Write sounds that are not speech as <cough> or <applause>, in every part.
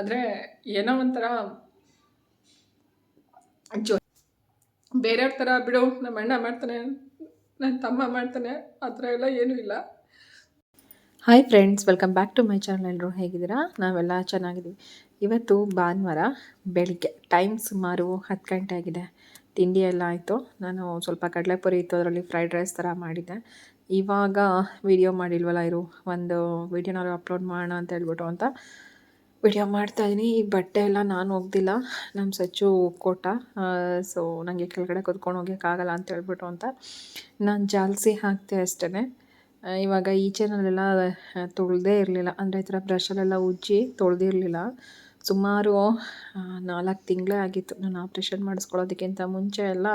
ಆದರೆ ಏನೋ ಒಂಥರ ಜೊ ಬೇರೆಯವ್ರ ಥರ ಬಿಡು ನಮ್ಮ ಅಣ್ಣ ಮಾಡ್ತಾನೆ ನನ್ನ ತಮ್ಮ ಮಾಡ್ತಾನೆ, ಆ ಥರ ಎಲ್ಲ ಏನೂ ಇಲ್ಲ. Hi friends welcome back to my channel ಎಲ್ಲರೂ ಹೇಗಿದ್ದೀರಾ? ನಾವೆಲ್ಲ ಚೆನ್ನಾಗಿದ್ದೀವಿ. ಇವತ್ತು ಭಾನುವಾರ ಬೆಳಿಗ್ಗೆ ಟೈಮ್ ಸುಮಾರು ಹತ್ತು ಗಂಟೆ ಆಗಿದೆ. ತಿಂಡಿ ಎಲ್ಲ ಆಯಿತು. ನಾನು ಸ್ವಲ್ಪ ಕಡಲೆಪುರಿ ಇತ್ತು, ಅದರಲ್ಲಿ ಫ್ರೈಡ್ ರೈಸ್ ಥರ ಮಾಡಿದ್ದೆ. ಇವಾಗ ವಿಡಿಯೋ ಮಾಡಿಲ್ವಲ್ಲ ಇರು ಒಂದು ವಿಡಿಯೋನಾದ್ರು ಅಪ್ಲೋಡ್ ಮಾಡೋಣ ಅಂತ ಹೇಳ್ಬಿಟ್ಟು ಅಂತ ವಿಡಿಯೋ ಮಾಡ್ತಾಯಿದ್ದೀನಿ ಈ ಬಟ್ಟೆ ಎಲ್ಲ ನಾನು ಒಗ್ದಿಲ್ಲ. ನಮ್ಮ ಸಚ್ಚು ಕೋಟ ಸೊ ನನಗೆ ಕೆಳಗಡೆ ಕುತ್ಕೊಂಡು ಹೋಗೋಕ್ಕಾಗಲ್ಲ ಅಂತ ಹೇಳ್ಬಿಟ್ಟು ಅಂತ ನಾನು ಜಾಲ್ಸಿ ಹಾಕ್ತೆ ಅಷ್ಟೇ ಇವಾಗ ಈಚೆನಲ್ಲೆಲ್ಲ ತೊಳೆದೇ ಇರಲಿಲ್ಲ. ಅಂದರೆ ಈ ಥರ ಬ್ರಷಲ್ಲೆಲ್ಲ ಉಜ್ಜಿ ತೊಳೆದಿರಲಿಲ್ಲ ಸುಮಾರು ನಾಲ್ಕು ತಿಂಗಳೇ ಆಗಿತ್ತು ನಾನು ಆಪ್ರೇಷನ್ ಮಾಡಿಸ್ಕೊಳ್ಳೋದಕ್ಕಿಂತ ಮುಂಚೆ ಎಲ್ಲ.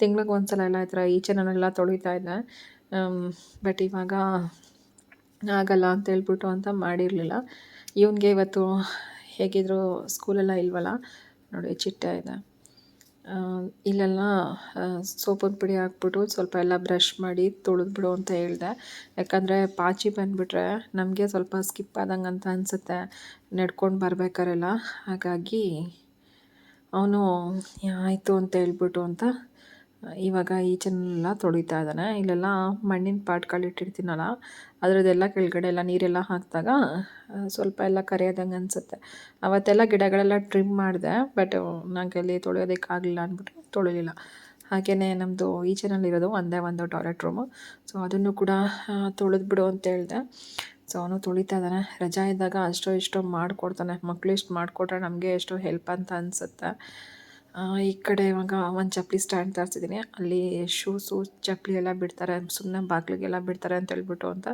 ತಿಂಗ್ಳಿಗೆ ಒಂದು ಸಲ ಎಲ್ಲ ಈ ಥರ ಈಚೆನಲ್ಲೆಲ್ಲ ತೊಳಿತಾ ಇದ್ದೆ. ಬಟ್ ಇವಾಗ ಆಗಲ್ಲ ಅಂತ ಹೇಳ್ಬಿಟ್ಟು ಅಂತ ಮಾಡಿರಲಿಲ್ಲ. ಇವನಿಗೆ ಇವತ್ತು ಹೇಗಿದ್ರು ಸ್ಕೂಲೆಲ್ಲ ಇಲ್ವಲ್ಲ? ನೋಡಿ, ಚಿಟ್ಟೆ ಇದೆ. ಇಲ್ಲೆಲ್ಲ ಸೋಪಿನ ಪುಡಿ ಹಾಕ್ಬಿಟ್ಟು ಸ್ವಲ್ಪ ಎಲ್ಲ ಬ್ರಷ್ ಮಾಡಿ ತೊಳೆದ್ಬಿಡು ಅಂತ ಹೇಳಿದೆ. ಯಾಕಂದರೆ ಪಾಚಿ ಬಂದುಬಿಟ್ರೆ ನಮಗೆ ಸ್ವಲ್ಪ ಸ್ಕಿಪ್ ಆದಂಗೆ ಅಂತ ಅನಿಸುತ್ತೆ. ನಡ್ಕೊಂಡು ಬರ್ಬೇಕಾರೆಲ್ಲ. ಹಾಗಾಗಿ ಅವನು ಆಯಿತು ಅಂತ ಹೇಳ್ಬಿಟ್ಟು ಅಂತ ಇವಾಗ ಈಚೆನೆಲ್ಲ ತೊಳಿತಾ ಇದ್ದಾನೆ. ಇಲ್ಲೆಲ್ಲ ಮಣ್ಣಿನ ಪಾಟ್ಗಳು ಇಟ್ಟಿರ್ತೀನಲ್ಲ, ಅದರದ್ದೆಲ್ಲ ಕೆಳಗಡೆ ಎಲ್ಲ ನೀರೆಲ್ಲ ಹಾಕಿದಾಗ ಸ್ವಲ್ಪ ಎಲ್ಲ ಕರೆಯೋದಂಗೆ ಅನಿಸುತ್ತೆ. ಅವತ್ತೆಲ್ಲ ಗಿಡಗಳೆಲ್ಲ ಟ್ರಿಮ್ ಮಾಡಿದೆ ಬಟ್ ನನಗೆ ಅಲ್ಲಿ ತೊಳೆಯೋದಕ್ಕಾಗಲಿಲ್ಲ ಅಂದ್ಬಿಟ್ಟು ತೊಳಿಲಿಲ್ಲ. ಹಾಗೆಯೇ ನಮ್ಮದು ಈಚೆನಲ್ಲಿರೋದು ಒಂದೇ ಒಂದು ಟಾಯ್ಲೆಟ್ ರೂಮು ಸೊ ಅದನ್ನು ಕೂಡ ತೊಳೆದ್ಬಿಡು ಅಂತ ಹೇಳಿದೆ. ಸೊ ಅವನು ತೊಳಿತಾ ಇದ್ದಾನೆ. ರಜಾ ಇದ್ದಾಗ ಅಷ್ಟೋ ಇಷ್ಟೋ ಮಾಡಿಕೊಡ್ತಾನೆ. ಮಕ್ಕಳು ಇಷ್ಟು ಮಾಡಿಕೊಟ್ರೆ ನಮಗೆ ಎಷ್ಟೋ ಹೆಲ್ಪ್ ಅಂತ ಅನಿಸುತ್ತೆ. ಈ ಕಡೆ ಇವಾಗ ಒಂದು ಚಪ್ಪಲಿ ಸ್ಟ್ಯಾಂಡ್ ತರಿಸಿದ್ದೀನಿ ಅಲ್ಲಿ ಶೂಸು ಚಪ್ಪಲಿ ಎಲ್ಲ ಬಿಡ್ತಾರೆ. ಸುಮ್ಮನೆ ಬಾಗಿಲಿಗೆಲ್ಲ ಬಿಡ್ತಾರೆ ಅಂತ ಹೇಳ್ಬಿಟ್ಟು ಅಂತ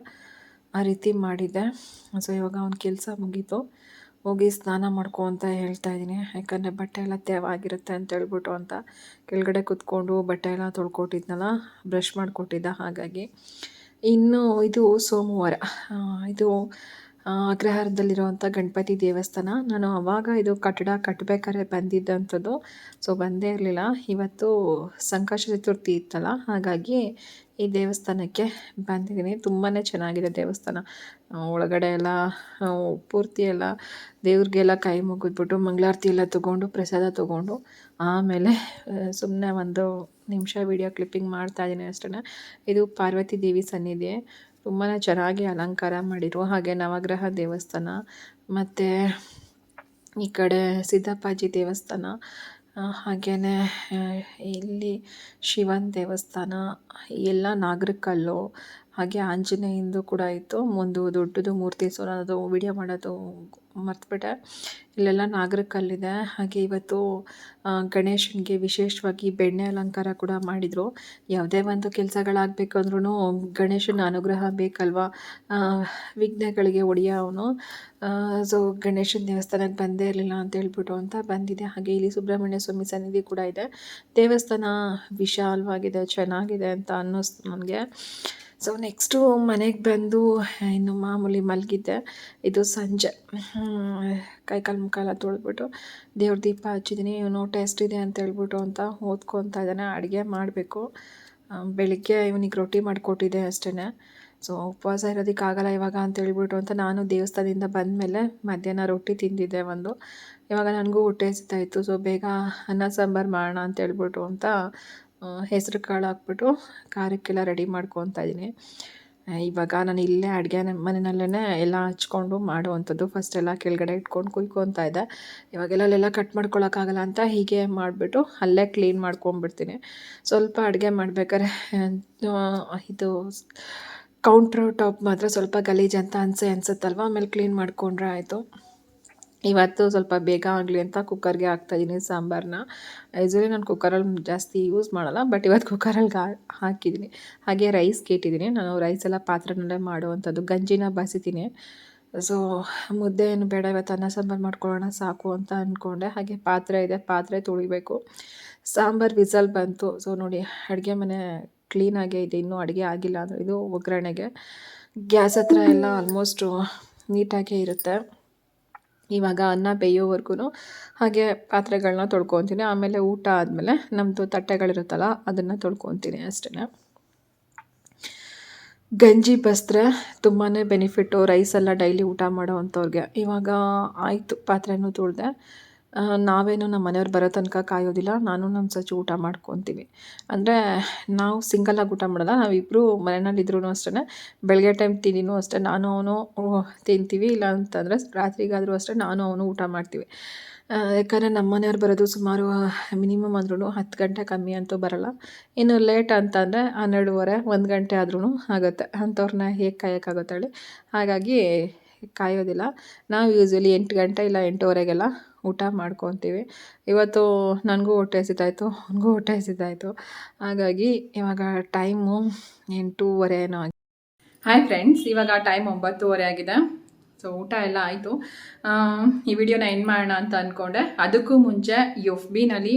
ಆ ರೀತಿ ಮಾಡಿದ್ದೆ ಸೊ ಇವಾಗ ಒಂದು ಕೆಲಸ ಮುಗೀತು. ಹೋಗಿ ಸ್ನಾನ ಮಾಡ್ಕೊ ಅಂತ ಹೇಳ್ತಾ ಇದ್ದೀನಿ ಯಾಕಂದರೆ ಬಟ್ಟೆ ಎಲ್ಲ ತೇವಾಗಿರುತ್ತೆ ಅಂತ ಹೇಳ್ಬಿಟ್ಟು ಅಂತ ಕೆಳಗಡೆ ಕುತ್ಕೊಂಡು ಬಟ್ಟೆ ಎಲ್ಲ ತೊಳ್ಕೊಟ್ಟಿದ್ನಲ್ಲ ಬ್ರಷ್ ಮಾಡಿಕೊಟ್ಟಿದ್ದ ಹಾಗಾಗಿ. ಇನ್ನು ಇದು ಸೋಮವಾರ. ಇದು ಅಗ್ರಹಾರದಲ್ಲಿರುವಂಥ ಗಣಪತಿ ದೇವಸ್ಥಾನ. ನಾನು ಅವಾಗ ಇದು ಕಟ್ಟಡ ಕಟ್ಟಬೇಕಾದ್ರೆ ಬಂದಿದ್ದಂಥದ್ದು. ಸೊ ಬಂದೇ ಇರಲಿಲ್ಲ. ಇವತ್ತು ಸಂಕಷ್ಟ ಚತುರ್ಥಿ ಇತ್ತಲ್ಲ, ಹಾಗಾಗಿ ಈ ದೇವಸ್ಥಾನಕ್ಕೆ ಬಂದಿದ್ದೀನಿ. ತುಂಬಾ ಚೆನ್ನಾಗಿದೆ ದೇವಸ್ಥಾನ. ಒಳಗಡೆ ಎಲ್ಲ ಪೂರ್ತಿ ಎಲ್ಲ ದೇವ್ರಿಗೆಲ್ಲ ಕೈ ಮುಗಿದ್ಬಿಟ್ಟು ಮಂಗಳಾರತಿ ಎಲ್ಲ ತೊಗೊಂಡು, ಪ್ರಸಾದ ತೊಗೊಂಡು, ಆಮೇಲೆ ಸುಮ್ಮನೆ ಒಂದು ನಿಮಿಷ ವಿಡಿಯೋ ಕ್ಲಿಪ್ಪಿಂಗ್ ಮಾಡ್ತಾ ಇದ್ದೀನಿ ಅಷ್ಟೇ ಇದು ಪಾರ್ವತಿ ದೇವಿ ಸನ್ನಿಧಿ. ತುಂಬಾ ಚೆನ್ನಾಗಿ ಅಲಂಕಾರ ಮಾಡಿರು ಹಾಗೆ ನವಗ್ರಹ ದೇವಸ್ಥಾನ, ಮತ್ತು ಈ ಕಡೆ ಸಿದ್ದಪ್ಪಾಜಿ ದೇವಸ್ಥಾನ ಹಾಗೇ ಇಲ್ಲಿ ಶಿವನ ದೇವಸ್ಥಾನ ಎಲ್ಲ ನಾಗರಕಲ್ಲು ಹಾಗೆ ಆಂಜನೇಯಂದು ಕೂಡ ಇತ್ತು ಒಂದು ದೊಡ್ಡದು ಮೂರ್ತಿ ಸೊ ಅದು ವಿಡಿಯೋ ಮಾಡೋದು ಮರ್ತುಬಿಟ್ಟೆ. ಇಲ್ಲೆಲ್ಲ ನಾಗರಕಲ್ಲಿದೆ ಹಾಗೆ ಇವತ್ತು ಗಣೇಶನಿಗೆ ವಿಶೇಷವಾಗಿ ಬೆಣ್ಣೆ ಅಲಂಕಾರ ಕೂಡ ಮಾಡಿದರು. ಯಾವುದೇ ಒಂದು ಕೆಲಸಗಳಾಗಬೇಕು ಅಂದ್ರೂ ಗಣೇಶನ ಅನುಗ್ರಹ ಬೇಕಲ್ವಾ? ವಿಘ್ನಗಳಿಗೆ ಒಡೆಯ ಅವನು ಸೊ ಗಣೇಶನ ದೇವಸ್ಥಾನಕ್ಕೆ ಬಂದೇ ಇರಲಿಲ್ಲ ಅಂತ ಹೇಳ್ಬಿಟ್ಟು ಅಂತ ಬಂದಿದೆ. ಹಾಗೆ ಇಲ್ಲಿ ಸುಬ್ರಹ್ಮಣ್ಯ ಸ್ವಾಮಿ ಸನ್ನಿಧಿ ಕೂಡ ಇದೆ. ದೇವಸ್ಥಾನ ವಿಶಾಲವಾಗಿದೆ, ಚೆನ್ನಾಗಿದೆ ಅಂತ ಅನ್ನಿಸ್ತು ನನಗೆ ಸೊ ನೆಕ್ಸ್ಟು ಮನೆಗೆ ಬಂದು ಇನ್ನು ಮಾಮೂಲಿ ಮಲಗಿದ್ದೆ. ಇದು ಸಂಜೆ. ಕೈ ಕಾಲು ಮುಖಾಲ ತೊಳೆದ್ಬಿಟ್ಟು ದೇವ್ರ ದೀಪ ಹಚ್ಚಿದ್ದೀನಿ ಇವನು ಟೇಸ್ಟ್ ಇದೆ ಅಂತ ಹೇಳ್ಬಿಟ್ಟು ಅಂತ ಓದ್ಕೊತಾ ಇದ್ದಾನೆ. ಅಡುಗೆ ಮಾಡಬೇಕು. ಬೆಳಿಗ್ಗೆ ಇವನಿಗೆ ರೊಟ್ಟಿ ಮಾಡಿಕೊಟ್ಟಿದ್ದೆ ಅಷ್ಟೇ ಸೊ ಉಪವಾಸ ಇರೋದಕ್ಕಾಗಲ್ಲ ಇವಾಗ ಅಂತ ಹೇಳ್ಬಿಟ್ಟು ಅಂತ ನಾನು ದೇವಸ್ಥಾನದಿಂದ ಬಂದ ಮೇಲೆ ಮಧ್ಯಾಹ್ನ ರೊಟ್ಟಿ ತಿಂದಿದ್ದೆ ಒಂದು. ಇವಾಗ ನನಗೂ ಹೊಟ್ಟೆ ಹಸಿತಾಯಿತ್ತು ಸೊ ಬೇಗ ಅನ್ನ ಸಾಂಬಾರು ಮಾಡೋಣ ಅಂತ ಹೇಳ್ಬಿಟ್ಟು ಅಂತ ಹೆಸರು ಕಾಳು ಹಾಕ್ಬಿಟ್ಟು ಖಾರಕ್ಕೆಲ್ಲ ರೆಡಿ ಮಾಡ್ಕೊತಾ ಇದ್ದೀನಿ. ಇವಾಗ ನಾನು ಇಲ್ಲೇ ಅಡುಗೆ ಮನೆಯಲ್ಲೇ ಎಲ್ಲ ಹಚ್ಕೊಂಡು ಮಾಡುವಂಥದ್ದು. ಫಸ್ಟ್ ಎಲ್ಲ ಕೆಳಗಡೆ ಇಟ್ಕೊಂಡು ಕುಯ್ಕೊತಾ ಇದ್ದೆ. ಇವಾಗೆಲ್ಲ ಅಲ್ಲೆಲ್ಲ ಕಟ್ ಮಾಡ್ಕೊಳಕ್ಕಾಗಲ್ಲ ಅಂತ ಹೀಗೆ ಮಾಡಿಬಿಟ್ಟು ಅಲ್ಲೇ ಕ್ಲೀನ್ ಮಾಡ್ಕೊಂಬಿಡ್ತೀನಿ. ಸ್ವಲ್ಪ ಅಡುಗೆ ಮಾಡ್ಬೇಕಾದ್ರೆ ಇದು ಕೌಂಟ್ರ್ ಟಾಪ್ ಮಾತ್ರ ಸ್ವಲ್ಪ ಗಲೀಜು ಅಂತ ಅನಿಸೆ ಅನ್ಸುತ್ತಲ್ವ? ಆಮೇಲೆ ಕ್ಲೀನ್ ಮಾಡಿಕೊಂಡ್ರೆ ಆಯಿತು. ಇವತ್ತು ಸ್ವಲ್ಪ ಬೇಗ ಆಗಲಿ ಅಂತ ಕುಕ್ಕರ್ಗೆ ಹಾಕ್ತಾಯಿದ್ದೀನಿ ಸಾಂಬಾರನ್ನ ಯೂಸ್ವಲಿ ನಾನು ಕುಕ್ಕರಲ್ಲಿ ಜಾಸ್ತಿ ಯೂಸ್ ಮಾಡಲ್ಲ ಬಟ್ ಇವತ್ತು ಕುಕ್ಕರಲ್ಲಿ ಹಾಕಿದ್ದೀನಿ. ಹಾಗೆ ರೈಸ್ ಕೇಟಿದ್ದೀನಿ. ನಾನು ರೈಸ್ ಎಲ್ಲ ಪಾತ್ರೆನಲ್ಲೇ ಮಾಡುವಂಥದ್ದು. ಗಂಜಿನ ಬಸಿತೀನಿ. ಸೊ ಮುದ್ದೆ ಏನು ಬೇಡ, ಇವತ್ತು ಅನ್ನ ಸಾಂಬಾರು ಮಾಡ್ಕೊಳ್ಳೋಣ, ಸಾಕು ಅಂತ ಅಂದ್ಕೊಂಡೆ ಹಾಗೆ ಪಾತ್ರೆ ಇದೆ, ಪಾತ್ರೆ ತೊಳಿಬೇಕು. ಸಾಂಬಾರು ವಿಸಲ್ ಬಂತು. ಸೊ ನೋಡಿ, ಅಡುಗೆ ಮನೆ ಕ್ಲೀನಾಗೇ ಇದೆ. ಇನ್ನೂ ಅಡುಗೆ ಆಗಿಲ್ಲ ಅಂದರೆ ಇದು ಒಗ್ಗರಣೆಗೆ. ಗ್ಯಾಸ್ ಹತ್ರ ಎಲ್ಲ ಆಲ್ಮೋಸ್ಟು ನೀಟಾಗೇ ಇರುತ್ತೆ. ಇವಾಗ ಅನ್ನ ಬೇಯೋವರೆಗೂ ಹಾಗೆ ಪಾತ್ರೆಗಳನ್ನ ತೊಳ್ಕೊತೀನಿ. ಆಮೇಲೆ ಊಟ ಆದಮೇಲೆ ನಮ್ಮದು ತಟ್ಟೆಗಳಿರುತ್ತಲ್ಲ, ಅದನ್ನು ತೊಳ್ಕೊತೀನಿ ಅಷ್ಟೇ ಗಂಜಿ ಬಸ್ತ್ರೆ ತುಂಬಾ ಬೆನಿಫಿಟ್ಟು. ರೈಸೆಲ್ಲ ಡೈಲಿ ಊಟ ಮಾಡೋವಂಥವ್ರಿಗೆ ಇವಾಗ ಆಯಿತು, ಪಾತ್ರೆನೂ ತೊಳೆದೆ. ನಾವೇನು ನಮ್ಮ ಮನೆಯವ್ರು ಬರೋ ತನಕ ಕಾಯೋದಿಲ್ಲ. ನಾನು ನಮ್ಮ ಸಚಿ ಊಟ ಮಾಡ್ಕೊತೀವಿ. ಅಂದರೆ ನಾವು ಸಿಂಗಲಾಗಿ ಊಟ ಮಾಡಲ್ಲ ನಾವಿಬ್ಬರು ಮನೆಯಲ್ಲಿದ್ರೂ ಅಷ್ಟೇ ಬೆಳಗ್ಗೆ ಟೈಮ್ ತಿಂಡಿನೂ ಅಷ್ಟೇ. ನಾನು ಅವನು ತಿಂತೀವಿ. ಇಲ್ಲ ಅಂತಂದರೆ ರಾತ್ರಿಗಾದರೂ ಅಷ್ಟೇ ನಾನು ಅವನು ಊಟ ಮಾಡ್ತೀವಿ. ಯಾಕಂದರೆ ನಮ್ಮ ಮನೆಯವ್ರು ಬರೋದು ಸುಮಾರು ಮಿನಿಮಮ್ ಅಂದ್ರೂ ಹತ್ತು ಗಂಟೆ ಕಮ್ಮಿ ಅಂತೂ ಬರಲ್ಲ. ಇನ್ನು ಲೇಟ್ ಅಂತಂದರೆ ಹನ್ನೆರಡುವರೆ, ಒಂದು ಗಂಟೆ ಆದ್ರೂ ಆಗುತ್ತೆ. ಅಂಥವ್ರನ್ನ ಹೇಗೆ ಕಾಯೋಕ್ಕಾಗುತ್ತೆ ಹೇಳಿ? ಹಾಗಾಗಿ ಕಾಯೋದಿಲ್ಲ. ನಾವು ಯೂಸ್ವಲಿ ಎಂಟು ಗಂಟೆ ಇಲ್ಲ ಎಂಟೂವರೆಗೆಲ್ಲ ಊಟ ಮಾಡ್ಕೊತೀವಿ. ಇವತ್ತು ನನಗೂ ಹೊಟ್ಟೆ ಹಸಿತಾಯಿತ್ತು ಅವನಿಗೂ ಹೊಟ್ಟೆ ಹಸಿತಾಯಿತ್ತು ಹಾಗಾಗಿ ಇವಾಗ ಟೈಮು ಎಂಟೂವರೆ ಏನೋ ಆಗಿದೆ ಹಾಯ್ ಫ್ರೆಂಡ್ಸ್, ಇವಾಗ ಟೈಮ್ ಒಂಬತ್ತುವರೆ ಆಗಿದೆ. ಸೊ, ಊಟ ಎಲ್ಲ ಆಯಿತು. ಈ ವಿಡಿಯೋನ ಎಂಡ್ ಮಾಡೋಣ ಅಂತ ಅಂದ್ಕೊಂಡೆ ಅದಕ್ಕೂ ಮುಂಚೆ ಎಫ್ ಬಿನಲ್ಲಿ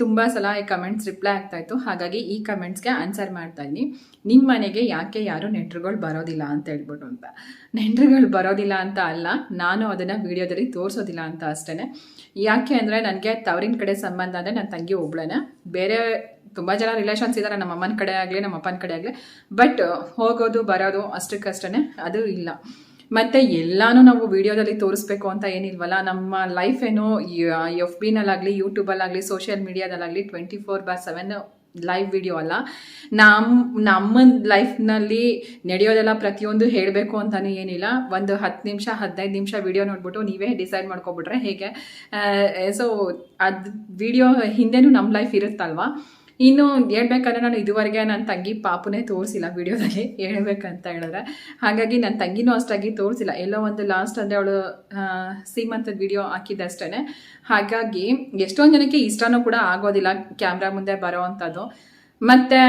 ತುಂಬ ಸಲ ಈ ಕಮೆಂಟ್ಸ್ ರಿಪ್ಲೈ ಆಗ್ತಾಯಿತ್ತು ಹಾಗಾಗಿ ಈ ಕಮೆಂಟ್ಸ್ಗೆ ಆನ್ಸರ್ ಮಾಡ್ತಾ ಇದ್ದೀನಿ. ನಿಮ್ಮ ಮನೆಗೆ ಯಾಕೆ ಯಾರು ನೆಂಟರುಗಳು ಬರೋದಿಲ್ಲ ಅಂತ ಹೇಳ್ಬಿಟ್ಟು ಅಂತ. ನೆಂಟರುಗಳು ಬರೋದಿಲ್ಲ ಅಂತ ಅಲ್ಲ, ನಾನು ಅದನ್ನು ವಿಡಿಯೋದಲ್ಲಿ ತೋರಿಸೋದಿಲ್ಲ ಅಂತ ಅಷ್ಟೇ ಯಾಕೆ ಅಂದರೆ ನನಗೆ ತವರಿನ ಕಡೆ ಸಂಬಂಧ ಅಂದರೆ ನನ್ನ ತಂಗಿ ಒಬ್ಳೇನೆ. ಬೇರೆ ತುಂಬ ಜನ ರಿಲೇಷನ್ಸ್ ಇದ್ದಾರೆ ನಮ್ಮ ಅಮ್ಮನ ಕಡೆ ಆಗಲಿ ನಮ್ಮ ಅಪ್ಪನ ಕಡೆ ಆಗಲಿ. ಬಟ್ ಹೋಗೋದು, ಬರೋದು ಅಷ್ಟಕ್ಕಷ್ಟೇ ಅದು ಇಲ್ಲ. ಮತ್ತು ಎಲ್ಲಾನು ನಾವು ವಿಡಿಯೋದಲ್ಲಿ ತೋರಿಸ್ಬೇಕು ಅಂತ ಏನಿಲ್ವಲ್ಲ, ನಮ್ಮ ಲೈಫ್ ಏನು ಎಫ್ ಬಿನಲ್ಲಾಗಲಿ ಯೂಟ್ಯೂಬಲ್ಲಾಗಲಿ social ಮೀಡಿಯಾದಲ್ಲಾಗಲಿ twenty four bar seven live video ಅಲ್ಲ. ನಮ್ಮ ನಮ್ಮ ಲೈಫ್ನಲ್ಲಿ ನಡೆಯೋದೆಲ್ಲ ಪ್ರತಿಯೊಂದು ಹೇಳಬೇಕು ಅಂತಲೂ ಏನಿಲ್ಲ. ಒಂದು ಹತ್ತು ನಿಮಿಷ, ಹದಿನೈದು ನಿಮಿಷ ವಿಡಿಯೋ ನೋಡ್ಬಿಟ್ಟು ನೀವೇ ಡಿಸೈಡ್ ಮಾಡ್ಕೊಬಿಟ್ರೆ ಹೇಗೆ. ಸೊ ಅದು ವಿಡಿಯೋ ಹಿಂದೆನೂ ನಮ್ಮ ಲೈಫ್ ಇರುತ್ತಲ್ವಾ? ಇನ್ನು ಹೇಳ್ಬೇಕಂದ್ರೆ ನಾನು ಇದುವರೆಗೆ ನನ್ನ ತಂಗಿ ಪಾಪುನೇ ತೋರಿಸಿಲ್ಲ ವಿಡಿಯೋದಲ್ಲಿ ಹೇಳ್ಬೇಕಂತ ಹೇಳಿದ್ರೆ. ಹಾಗಾಗಿ ನನ್ನ ತಂಗಿನೂ ಅಷ್ಟಾಗಿ ತೋರಿಸಿಲ್ಲ. ಎಲ್ಲೋ ಒಂದು ಲಾಸ್ಟ್ ಅಂದರೆ ಅವಳು ಸೀಮಂತದ ವಿಡಿಯೋ ಹಾಕಿದ್ದಷ್ಟೇ ಹಾಗಾಗಿ ಎಷ್ಟೊಂದು ಜನಕ್ಕೆ ಇಷ್ಟನೂ ಕೂಡ ಆಗೋದಿಲ್ಲ ಕ್ಯಾಮ್ರಾ ಮುಂದೆ ಬರೋ ಅಂಥದ್ದು ಮತ್ತು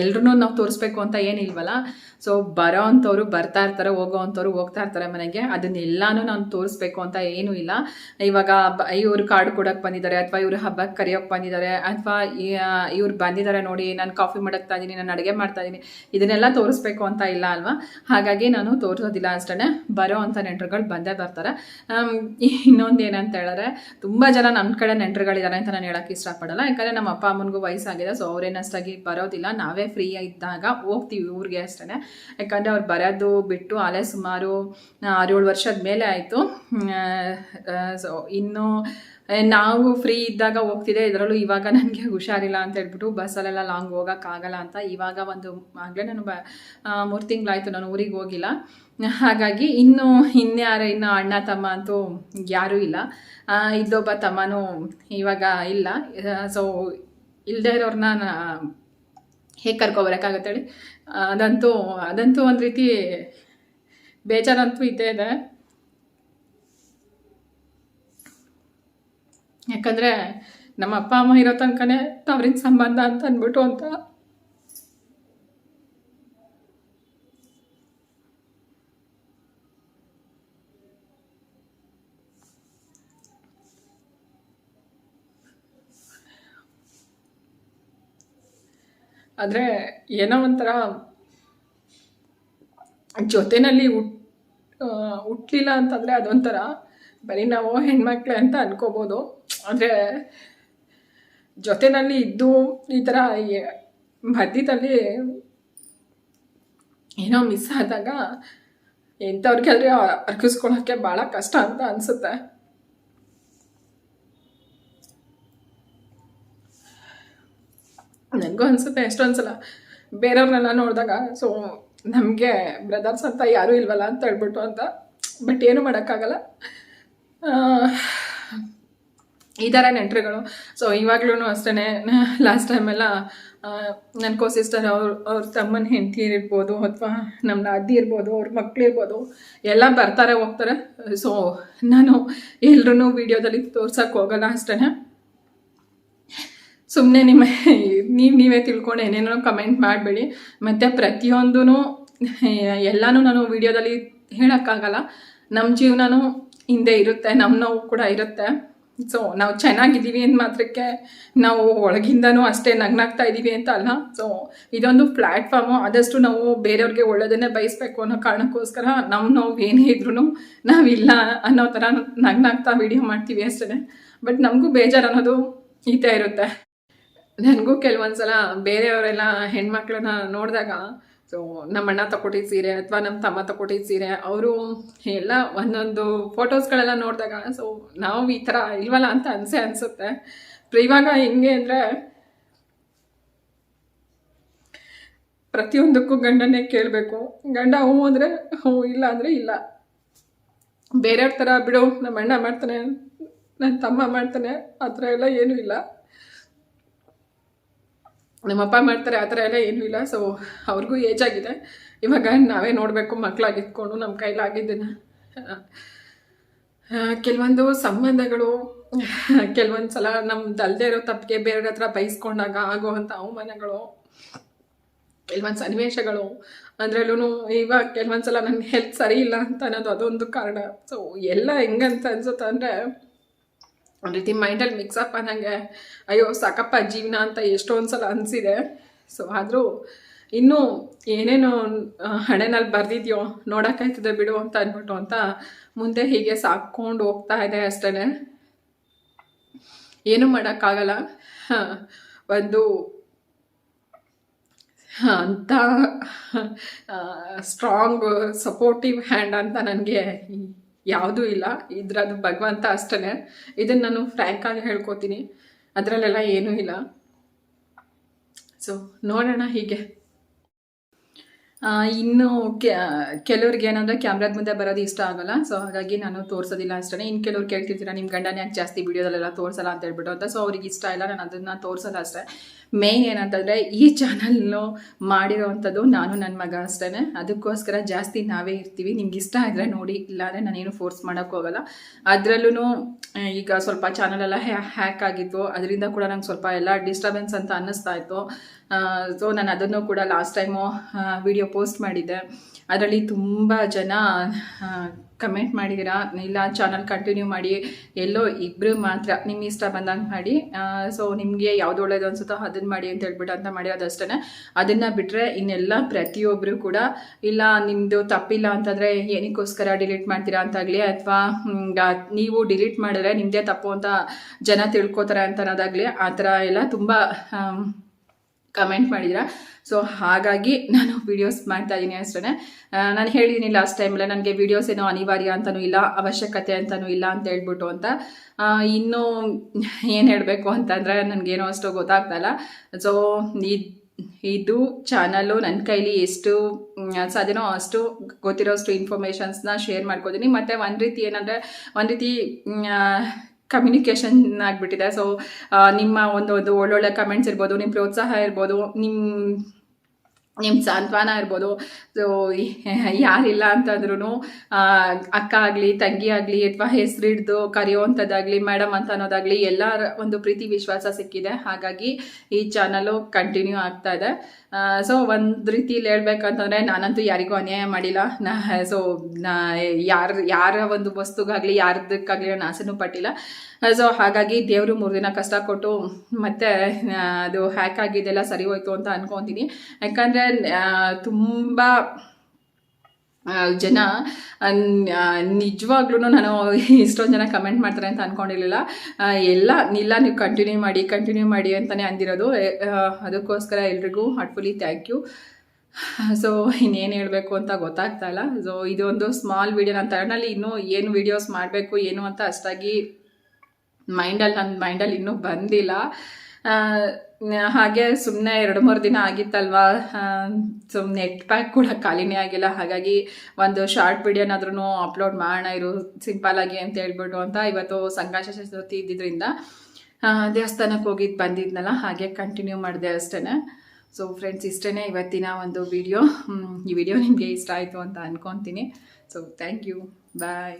ಎಲ್ರೂ ನಾವು ತೋರಿಸ್ಬೇಕು ಅಂತ ಏನಿಲ್ವಲ್ಲ ಸೊ ಬರೋ ಅಂಥವ್ರು ಬರ್ತಾ ಇರ್ತಾರೆ, ಹೋಗೋ ಅಂಥವ್ರು ಹೋಗ್ತಾ ಇರ್ತಾರೆ ಮನೆಗೆ. ಅದನ್ನೆಲ್ಲಾನು ನಾನು ತೋರಿಸ್ಬೇಕು ಅಂತ ಏನೂ ಇಲ್ಲ. ಇವಾಗ ಇವ್ರು ಕಾರ್ಡ್ ಕೊಡೋಕೆ ಬಂದಿದ್ದಾರೆ, ಅಥವಾ ಇವರು ಹಬ್ಬಕ್ಕೆ ಕರೆಯೋಕೆ ಬಂದಿದ್ದಾರೆ, ಅಥವಾ ಇವ್ರು ಬಂದಿದ್ದಾರೆ ನೋಡಿ, ನಾನು ಕಾಫಿ ಮಾಡಕ್ತಾ ಇದ್ದೀನಿ ನಾನು ಅಡುಗೆ ಮಾಡ್ತಾ ಇದ್ದೀನಿ ಇದನ್ನೆಲ್ಲ ತೋರಿಸ್ಬೇಕು ಅಂತ ಇಲ್ಲ ಅಲ್ವಾ? ಹಾಗಾಗಿ ನಾನು ತೋರಿಸೋದಿಲ್ಲ ಅಷ್ಟೇ ಬರೋ ಅಂಥ ನೆಂಟರುಗಳು ಬಂದೇ ಬರ್ತಾರೆ. ಇನ್ನೊಂದು ಏನಂತ ಹೇಳಿದ್ರೆ, ತುಂಬ ಜನ ನಮ್ಮ ಕಡೆ ನೆಂಟರುಗಳಿದ್ದಾರೆ ಅಂತ ನಾನು ಹೇಳೋಕ್ಕೆ ಇಷ್ಟಪಡಲ್ಲ. ಯಾಕಂದರೆ ನಮ್ಮ ಅಪ್ಪ ಅಮ್ಮನಿಗೂ ವಯಸ್ಸಾಗಿದೆ ಸೊ ಅವ್ರೇನಷ್ಟಾಗಿ ಬರೋದಿಲ್ಲ. ನಾವೇ ಫ್ರೀ ಇದ್ದಾಗ ಹೋಗ್ತೀವಿ ಊರಿಗೆ ಅಷ್ಟೇ ಯಾಕಂದರೆ ಅವ್ರು ಬರೋದು ಬಿಟ್ಟು ಅಲ್ಲೇ ಸುಮಾರು ಆರೇಳು ವರ್ಷದ ಮೇಲೆ ಆಯಿತು. ಸೊ ಇನ್ನು ನಾವು ಫ್ರೀ ಇದ್ದಾಗ ಹೋಗ್ತಿದ್ದೆ ಇದರಲ್ಲೂ ಇವಾಗ ನನಗೆ ಹುಷಾರಿಲ್ಲ ಅಂತ ಹೇಳ್ಬಿಟ್ಟು ಬಸ್ಸಲ್ಲೆಲ್ಲ ಲಾಂಗ್ ಹೋಗೋಕ್ಕಾಗಲ್ಲ ಅಂತ ಇವಾಗ ಒಂದು, ಆಗಲೇ ನಾನು ಬ ಮೂರು ತಿಂಗಳಾಯಿತು ನಾನು ಊರಿಗೆ ಹೋಗಿಲ್ಲ. ಹಾಗಾಗಿ ಇನ್ನು, ಇನ್ಯಾರು, ಇನ್ನು ಅಣ್ಣ, ತಮ್ಮ ಅಂತೂ ಯಾರೂ ಇಲ್ಲ. ಇದೊಬ್ಬ ತಮ್ಮನೂ ಇವಾಗ ಇಲ್ಲ. ಸೊ ಇಲ್ಲದೆ ಇರೋರನ್ನ ಹೇಗೆ ಕರ್ಕೊಬರೋಕ್ಕಾಗತ್ತೆ ಹೇಳಿ. ಅದಂತೂ ಅದಂತೂ ಒಂದು ರೀತಿ ಬೇಜಾರಂತೂ ಇದ್ದೇ ಇದೆ. ಯಾಕಂದರೆ ನಮ್ಮ ಅಪ್ಪ, ಅಮ್ಮ ಇರೋ ತನಕನೇ ತವರಿನ ಸಂಬಂಧ ಅಂತ ಅಂದ್ಬಿಟ್ಟು ಅಂತ ಆದರೆ ಏನೋ ಒಂಥರ ಜೊತೆಯಲ್ಲಿ ಹುಟ್ ಹುಟ್ಟಲಿಲ್ಲ ಅಂತಂದರೆ ಅದೊಂಥರ ಬರೀ ನಾವು ಹೆಣ್ಮಕ್ಳೆ ಅಂತ ಅನ್ಕೋಬೋದು. ಆದರೆ ಜೊತೆಯಲ್ಲಿ ಇದ್ದು ಈ ಥರ ಮಧ್ಯದಲ್ಲಿ ಏನೋ ಮಿಸ್ ಆದಾಗ ಎಂಥವ್ರಿಗೆ ಆದರೆ ಅರ್ಗಿಸ್ಕೊಳ್ಳೋಕ್ಕೆ ಭಾಳ ಕಷ್ಟ ಅಂತ ಅನಿಸುತ್ತೆ. ನನಗೂ ಅನಿಸುತ್ತೆ ಎಷ್ಟೊಂದು ಸಲ ಬೇರೆಯವ್ರನ್ನೆಲ್ಲ ನೋಡಿದಾಗ ಸೊ ನಮಗೆ ಬ್ರದರ್ಸ್ ಅಂತ ಯಾರೂ ಇಲ್ವಲ್ಲ ಅಂತ ಹೇಳ್ಬಿಟ್ಟು ಅಂತ ಬಟ್ ಏನು ಮಾಡೋಕ್ಕಾಗಲ್ಲ. ಈ ಥರ ನೆಂಟರುಗಳು. ಸೊ ಇವಾಗ್ಲೂ ಅಷ್ಟೇ ಲಾಸ್ಟ್ ಟೈಮೆಲ್ಲ ನನ್ನ ಕೋ ಸಿಸ್ಟರ್ ಅವ್ರ ಅವ್ರ ತಮ್ಮನ ಹೆಂಡತಿ ಇರ್ಬೋದು ಅಥವಾ ನಮ್ಮ ನಾದಿ ಇರ್ಬೋದು, ಅವ್ರ ಮಕ್ಳು ಇರ್ಬೋದು, ಎಲ್ಲ ಬರ್ತಾರೆ ಹೋಗ್ತಾರೆ. ಸೊ ನಾನು ಎಲ್ರೂ ವೀಡಿಯೋದಲ್ಲಿ ತೋರ್ಸೋಕ್ಕೆ ಹೋಗಲ್ಲ ಅಷ್ಟೇ ಸುಮ್ಮನೆ ನಿಮ್ಮ ನೀವು, ನೀವೇ ತಿಳ್ಕೊಂಡು ಏನೇನೋ ಕಮೆಂಟ್ ಮಾಡಬೇಡಿ. ಮತ್ತು ಪ್ರತಿಯೊಂದೂ ಎಲ್ಲನೂ ನಾನು ವಿಡಿಯೋದಲ್ಲಿ ಹೇಳೋಕ್ಕಾಗಲ್ಲ. ನಮ್ಮ ಜೀವನನೂ ಹಿಂದೆ ಇರುತ್ತೆ ನಮ್ಮ ನೋವು ಕೂಡ ಇರುತ್ತೆ. ಸೊ ನಾವು ಚೆನ್ನಾಗಿದ್ದೀವಿ ಅಂದ ಮಾತ್ರಕ್ಕೆ ನಾವು ಒಳಗಿಂದನೂ ಅಷ್ಟೇ ನಗ್ನಾಗ್ತಾ ಇದ್ದೀವಿ ಅಂತ ಅಲ್ಲ. ಸೊ ಇದೊಂದು ಪ್ಲ್ಯಾಟ್ಫಾರ್ಮು ಆದಷ್ಟು ನಾವು ಬೇರೆಯವ್ರಿಗೆ ಒಳ್ಳೆಯದನ್ನೇ ಬಯಸ್ಬೇಕು ಅನ್ನೋ ಕಾರಣಕ್ಕೋಸ್ಕರ ನಮ್ಮ ನೋವು ಏನೇ ಇದ್ರೂ ನಾವಿಲ್ಲ ಅನ್ನೋ ಥರ ನಗ್ನಾಗ್ತಾ ವಿಡಿಯೋ ಮಾಡ್ತೀವಿ ಅಷ್ಟೇ ಬಟ್ ನಮಗೂ ಬೇಜಾರು ಅನ್ನೋದು ಇದ್ದೇ ಇರುತ್ತೆ. ನನಗೂ ಕೆಲವೊಂದ್ಸಲ ಬೇರೆಯವರೆಲ್ಲ ಹೆಣ್ಮಕ್ಳನ್ನ ನೋಡಿದಾಗ, ಸೊ ನಮ್ಮ ಅಣ್ಣ ತಗೊಟ್ಟಿದ್ದ ಸೀರೆ ಅಥವಾ ನಮ್ಮ ತಮ್ಮ ತಗೊಟ್ಟಿದ್ದ ಸೀರೆ, ಅವರು ಎಲ್ಲ ಒಂದೊಂದು ಫೋಟೋಸ್ಗಳೆಲ್ಲ ನೋಡಿದಾಗ, ಸೊ, ನಾವು ಈ ಥರ ಇಲ್ವಲ್ಲ? ಅಂತ ಅನಿಸೇ, ಅನಿಸುತ್ತೆ. ಇವಾಗ ಹೆಂಗೆ ಅಂದರೆ, ಪ್ರತಿಯೊಂದಕ್ಕೂ ಗಂಡನ್ನೇ ಕೇಳಬೇಕು. ಗಂಡ, ಹ್ಞೂ ಅಂದರೆ, ಹ್ಞೂ, ಇಲ್ಲ ಅಂದರೆ ಇಲ್ಲ. ಬೇರೆಯವ್ರ ಥರ ಬಿಡು ನಮ್ಮ ಅಣ್ಣ ಮಾಡ್ತಾನೆ ನನ್ನ ತಮ್ಮ ಮಾಡ್ತಾನೆ, ಆ ಥರ ಎಲ್ಲ ಏನೂ ಇಲ್ಲ. ನಮ್ಮಪ್ಪ ಮಾಡ್ತಾರೆ ಆ ಥರ ಎಲ್ಲ ಏನೂ ಇಲ್ಲ. ಸೊ ಅವ್ರಿಗೂ ಏಜ್ ಆಗಿದೆ. ಇವಾಗ ನಾವೇ ನೋಡಬೇಕು ಮಕ್ಕಳಾಗಿದ್ಕೊಂಡು ನಮ್ಮ ಕೈಲಾಗಿದ್ದನ್ನು ಕೆಲವೊಂದು ಸಂಬಂಧಗಳು, ಕೆಲವೊಂದು ಸಲ ನಮ್ದಲ್ದೇ ಇರೋ ತಪ್ಪಿಗೆ ಬೇರೆಯವ್ರ ಹತ್ರ ಬೈಸ್ಕೊಂಡಾಗ ಆಗುವಂಥ ಅವಮಾನಗಳು, ಕೆಲವೊಂದು ಸನ್ನಿವೇಶಗಳು ಅದರಲ್ಲೂ ಇವಾಗ ಕೆಲವೊಂದು ಸಲ ನನ್ನ ಹೆಲ್ತ್ ಸರಿ ಇಲ್ಲ ಅಂತ ಅನ್ನೋದು ಅದೊಂದು ಕಾರಣ. ಸೊ ಎಲ್ಲ ಹೆಂಗಂತ ಅನ್ಸುತ್ತೆ ಅಂದರೆ ಒಂದು ರೀತಿ ಮೈಂಡಲ್ಲಿ ಮಿಕ್ಸಪ್ ಅನ್ನಂಗೆ ಅಯ್ಯೋ, ಸಾಕಪ್ಪ ಜೀವನ ಅಂತ ಎಷ್ಟೊಂದು ಸಲ ಅನಿಸಿದೆ. ಸೊ ಆದರೂ ಇನ್ನೂ ಏನೇನೋ ಹಣೆನಲ್ಲಿ ಬರೆದಿದ್ಯೋ, ನೋಡೋಕ್ಕಾಯ್ತದೆ ಬಿಡು ಅಂತ ಅಂದ್ಬಿಟ್ಟು ಅಂತ ಮುಂದೆ ಹೀಗೆ ಸಾಕ್ಕೊಂಡು ಹೋಗ್ತಾ ಇದೆ ಅಷ್ಟೇ ಏನೂ ಮಾಡೋಕ್ಕಾಗಲ್ಲ. ಒಂದು ಅಂಥ ಸ್ಟ್ರಾಂಗ್ ಸಪೋರ್ಟಿವ್ ಹ್ಯಾಂಡ್ ಅಂತ ನನಗೆ ಯಾವುದೂ ಇಲ್ಲ. ಇದ್ರದ್ದು ಭಗವಂತ ಅಷ್ಟೇ ಇದನ್ನು ನಾನು ಫ್ರ್ಯಾಂಕಾಗಿ ಹೇಳ್ಕೊತೀನಿ. ಅದರಲ್ಲೆಲ್ಲ ಏನೂ ಇಲ್ಲ. ಸೊ ನೋಡೋಣ ಹೀಗೆ. ಇನ್ನು ಕೆಲವ್ರಿಗೆ ಏನಂದರೆ ಕ್ಯಾಮ್ರಾದ ಮುಂದೆ ಬರೋದು ಇಷ್ಟ ಆಗಲ್ಲ. ಸೊ ಹಾಗಾಗಿ ನಾನು ತೋರಿಸೋದಿಲ್ಲ ಅಷ್ಟೇ ಇನ್ನು ಕೆಲವ್ರು ಕೇಳ್ತಿರ್ತೀರ ನಿಮ್ಮ ಗಂಡನ ಯಾಕೆ ಜಾಸ್ತಿ ವಿಡಿಯೋದಲ್ಲೆಲ್ಲ ತೋರಿಸಲ್ಲ ಅಂತ ಹೇಳ್ಬಿಟ್ಟು ಅಂತ. ಸೊ ಅವ್ರಿಗೆ ಇಷ್ಟ ಇಲ್ಲ, ನಾನು ಅದನ್ನು ತೋರಿಸಲ್ಲ ಅಷ್ಟೇ. ಮೇಯ್ನ್ ಏನಂತಂದರೆ, ಈ ಚಾನಲ್ನು ಮಾಡಿರೋವಂಥದ್ದು ನಾನು ನನ್ನ ಮಗ ಅಷ್ಟೇ ಅದಕ್ಕೋಸ್ಕರ ಜಾಸ್ತಿ ನಾವೇ ಇರ್ತೀವಿ. ನಿಮ್ಗೆ ಇಷ್ಟ ಆದರೆ ನೋಡಿ, ಇಲ್ಲಾಂದರೆ ನಾನೇನು ಫೋರ್ಸ್ ಮಾಡೋಕ್ಕೆ ಹೋಗಲ್ಲ. ಅದರಲ್ಲೂ ಈಗ ಸ್ವಲ್ಪ ಚಾನಲೆಲ್ಲ ಹ್ಯಾಕ್ ಆಗಿತ್ತು. ಅದರಿಂದ ಕೂಡ ನಂಗೆ ಸ್ವಲ್ಪ ಎಲ್ಲ ಡಿಸ್ಟರ್ಬೆನ್ಸ್ ಅಂತ ಅನ್ನಿಸ್ತಾ ಇತ್ತು. ಸೊ ನಾನು ಅದನ್ನು ಕೂಡ ಲಾಸ್ಟ್ ಟೈಮು ವಿಡಿಯೋ ಪೋಸ್ಟ್ ಮಾಡಿದ್ದೆ. ಅದರಲ್ಲಿ ತುಂಬ ಜನ ಕಮೆಂಟ್ ಮಾಡಿದ್ದೀರಾ? ಇಲ್ಲ ಚಾನಲ್ ಕಂಟಿನ್ಯೂ ಮಾಡಿ. ಎಲ್ಲೋ ಇಬ್ಬರು ಮಾತ್ರ ನಿಮ್ಮ ಇಷ್ಟ ಬಂದಂಗೆ ಮಾಡಿ. ಸೊ ನಿಮಗೆ ಯಾವ್ದು ಒಳ್ಳೇದು ಅನ್ಸುತ್ತೋ ಅದನ್ನು ಮಾಡಿ ಅಂತ ಹೇಳ್ಬಿಟ್ಟು ಅಂತ ಮಾಡಿ ಅದಷ್ಟೇ ಅದನ್ನು ಬಿಟ್ಟರೆ ಇನ್ನೆಲ್ಲ ಪ್ರತಿಯೊಬ್ಬರು ಕೂಡ, ಇಲ್ಲ ನಿಮ್ಮದು ತಪ್ಪಿಲ್ಲ ಅಂತಂದರೆ ಏನಕ್ಕೋಸ್ಕರ ಡಿಲೀಟ್ ಮಾಡ್ತೀರಾ ಅಂತಾಗಲಿ, ಅಥವಾ ನೀವು ಡಿಲೀಟ್ ಮಾಡಿದ್ರೆ ನಿಮ್ಮದೇ ತಪ್ಪು ಅಂತ ಜನ ತಿಳ್ಕೊತಾರೆ ಅಂತ ಅನ್ನೋದಾಗಲಿ ಆ ಥರ ಎಲ್ಲ ತುಂಬ ಕಮೆಂಟ್ ಮಾಡಿದ್ರ ಸೊ ಹಾಗಾಗಿ ನಾನು ವಿಡಿಯೋಸ್ ಮಾಡ್ತಾ ಇದ್ದೀನಿ ಅಷ್ಟೇ ನಾನು ಹೇಳಿದ್ದೀನಿ ಲಾಸ್ಟ್ ಟೈಮಲ್ಲ ನನಗೆ ವಿಡಿಯೋಸ್ ಏನೋ ಅನಿವಾರ್ಯ ಅಂತಲೂ ಇಲ್ಲ, ಅವಶ್ಯಕತೆ ಅಂತಲೂ ಇಲ್ಲ ಅಂತ ಹೇಳ್ಬಿಟ್ಟು ಅಂತ. ಇನ್ನೂ ಏನು ಹೇಳಬೇಕು ಅಂತಂದರೆ ನನಗೇನೋ ಅಷ್ಟು ಗೊತ್ತಾಗ್ತಾಯಿಲ್ಲ ಸೊ ಇದು ಚಾನಲ್ಲು ನನ್ನ ಕೈಲಿ ಎಷ್ಟು ಸಾಧ್ಯನೋ ಅಷ್ಟು ಗೊತ್ತಿರೋಷ್ಟು ಇನ್ಫಾರ್ಮೇಷನ್ಸ್ನ ಶೇರ್ ಮಾಡ್ಕೋತೀನಿ. ಮತ್ತು ಒಂದು ರೀತಿ ಏನಂದರೆ, ಒಂದು ರೀತಿ ಕಮ್ಯುನಿಕೇಷನ್ ಆಗಿಬಿಟ್ಟಿದೆ. ಸೊ ನಿಮ್ಮ ಒಂದು ಒಂದು ಒಳ್ಳೊಳ್ಳೆ ಕಮೆಂಟ್ಸ್ ಇರ್ಬೋದು ನಿಮ್ಮ ಪ್ರೋತ್ಸಾಹ ಇರ್ಬೋದು ನಿಮ್ಮ ನಿಮ್ಮ ಸಾಂತ್ವನ ಇರ್ಬೋದು. ಸೊ <laughs> ಯಾರಿಲ್ಲ ಅಂತಂದ್ರೂ ಅಕ್ಕ ಆಗಲಿ, ತಂಗಿ ಆಗಲಿ, ಅಥವಾ ಹೆಸರಿಡ್ದು ಕರೆಯುವಂಥದ್ದಾಗಲಿ ಮೇಡಮ್ ಅಂತ ಅನ್ನೋದಾಗಲಿ ಎಲ್ಲರ ಒಂದು ಪ್ರೀತಿ, ವಿಶ್ವಾಸ ಸಿಕ್ಕಿದೆ. ಹಾಗಾಗಿ ಈ ಚಾನಲು ಕಂಟಿನ್ಯೂ ಆಗ್ತಾ ಇದೆ. ಸೊ ಒಂದು ರೀತಿಲಿ ಹೇಳ್ಬೇಕಂತಂದರೆ, ನಾನಂತೂ ಯಾರಿಗೂ ಅನ್ಯಾಯ ಮಾಡಿಲ್ಲ. ನಾ ಸೊ ನಾ, ಯಾರ ಯಾರ ಒಂದು ವಸ್ತುಗಾಗಲಿ, ಯಾರ್ದಕ್ಕಾಗ್ಲಿ ನಾನು ಆಸೆನೂ ಪಟ್ಟಿಲ್ಲ. ಸೊ ಹಾಗಾಗಿ ದೇವರು ಮೂರು ದಿನ ಕಷ್ಟ ಕೊಟ್ಟು ಮತ್ತೆ ಅದು ಹ್ಯಾಕ್ ಆಗಿದ್ದೆಲ್ಲ ಸರಿ ಹೋಯ್ತು ಅಂತ ಅನ್ಕೊತೀನಿ. ಯಾಕಂದರೆ ತುಂಬ ಜನ ನಿಜವಾಗ್ಲೂ ನಾನು ಇಷ್ಟೊಂದು ಜನ ಕಮೆಂಟ್ ಮಾಡ್ತಾರೆ ಅಂತ ಅಂದ್ಕೊಂಡಿರಲಿಲ್ಲ ಎಲ್ಲ, ಇಲ್ಲ, ನೀವು ಕಂಟಿನ್ಯೂ ಮಾಡಿ ಕಂಟಿನ್ಯೂ ಮಾಡಿ ಅಂತಲೇ ಅಂದಿರೋದು. ಅದಕ್ಕೋಸ್ಕರ ಎಲ್ರಿಗೂ ಹಾರ್ಟ್ಫುಲಿ ಥ್ಯಾಂಕ್ ಯು ಸೊ ಇನ್ನೇನು ಹೇಳಬೇಕು ಅಂತ ಗೊತ್ತಾಗ್ತಾ ಇಲ್ಲ. ಸೊ ಇದೊಂದು ಸ್ಮಾಲ್ ವೀಡಿಯೋ ನನ್ನ ತಗೊಂಡಲ್ಲಿ ಇನ್ನೂ ಏನು ವೀಡಿಯೋಸ್ ಮಾಡಬೇಕು, ಏನು ಅಂತ ಅಷ್ಟಾಗಿ ಮೈಂಡಲ್ಲಿ ನನ್ನ ಮೈಂಡಲ್ಲಿ ಇನ್ನೂ ಬಂದಿಲ್ಲ. ಹಾಗೆ ಸುಮ್ಮನೆ ಎರಡು ಮೂರು ದಿನ ಆಗಿತ್ತಲ್ವಾ? ಸುಮ್ಮನೆ ನೆಟ್ ಪ್ಯಾಕ್ ಕೂಡ ಖಾಲಿನೇ ಆಗಿಲ್ಲ. ಹಾಗಾಗಿ ಒಂದು ಶಾರ್ಟ್ ವಿಡಿಯೋನಾದ್ರೂ ಅಪ್ಲೋಡ್ ಮಾಡೋಣ ಇರು ಸಿಂಪಲ್ಲಾಗಿ ಅಂತ ಹೇಳ್ಬಿಟ್ಟು ಅಂತ ಇವತ್ತು ಸಂಘರ್ಷ ಚತುರ್ಥಿ ಇದ್ದಿದ್ದರಿಂದ ದೇವಸ್ಥಾನಕ್ಕೆ ಹೋಗಿದ್ದು ಬಂದಿದ್ನಲ್ಲ, ಹಾಗೆ ಕಂಟಿನ್ಯೂ ಮಾಡಿದೆ ಅಷ್ಟೇ ಸೊ ಫ್ರೆಂಡ್ಸ್ ಇಷ್ಟೇ ಇವತ್ತಿನ ಒಂದು ವಿಡಿಯೋ. ಈ ವಿಡಿಯೋ ನಿಮಗೆ ಇಷ್ಟ ಆಯಿತು ಅಂತ ಅನ್ಕೊತೀನಿ. So thank you bye